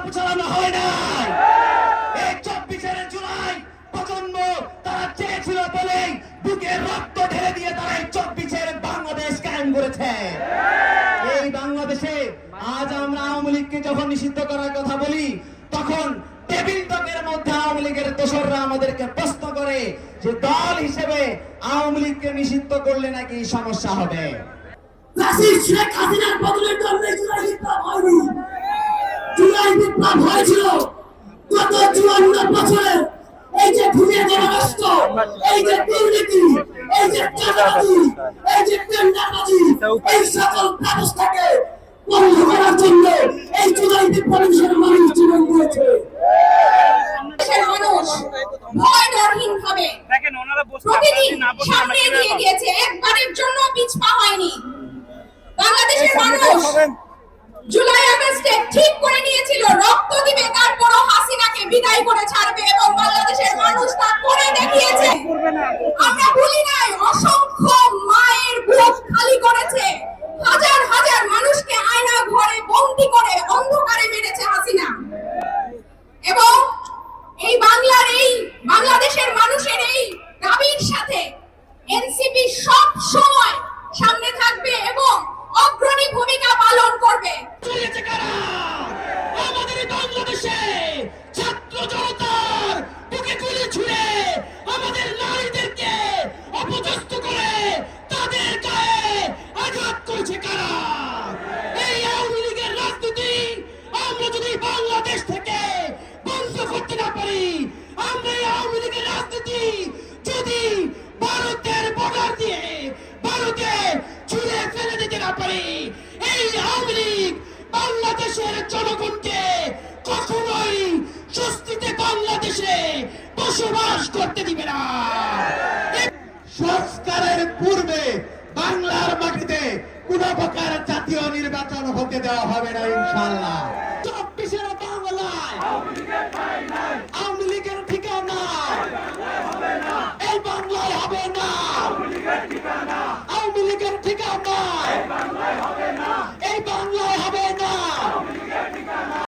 চাপ চালানো হয় না এই চব্বিশের জুলাই প্রজন্ম তারা চেয়েছিল বলেই বুকের রক্ত ঢেলে দিয়ে তারা এই চব্বিশের বাংলাদেশ কায়েম করেছে। এই বাংলাদেশে আজ আমরা আওয়ামী লীগকে যখন নিষিদ্ধ করার কথা বলি, তখন টেবিল টকের মধ্যে আওয়ামী লীগের দোসররা আমাদেরকে প্রশ্ন করে যে দল হিসেবে আওয়ামী লীগকে নিষিদ্ধ করলে নাকি সমস্যা হবে? শেখ হাসিনার বদলের দল চুয়ান্ন বছরে এই যে ঘুরে দেওয়া রাষ্ট্র এই যে দুর্নীতি এই যে চাঁদাবাজি এই যে টেন্ডারবাজি এই সকল ব্যবস্থাকে বন্ধ করার জন্য এই জুলাই বিপ্লব হিসেবে মানুষ জীবন দিয়েছে। দেশের মানুষ ভয় বিদায় করে দেশের জনগণকে কখনোই স্বস্তিতে বাংলাদেশে বসবাস করতে দিবে না। সংস্কারের পূর্বে বাংলার মাটিতে কোন প্রকার জাতীয় নির্বাচন হতে দেওয়া হবে না ইনশাল্লাহ চব্বিশের বাংলায় আওয়ামী লীগের ঠিকানা এই বাংলায় হবে না। আওয়ামী লীগের ঠিকানা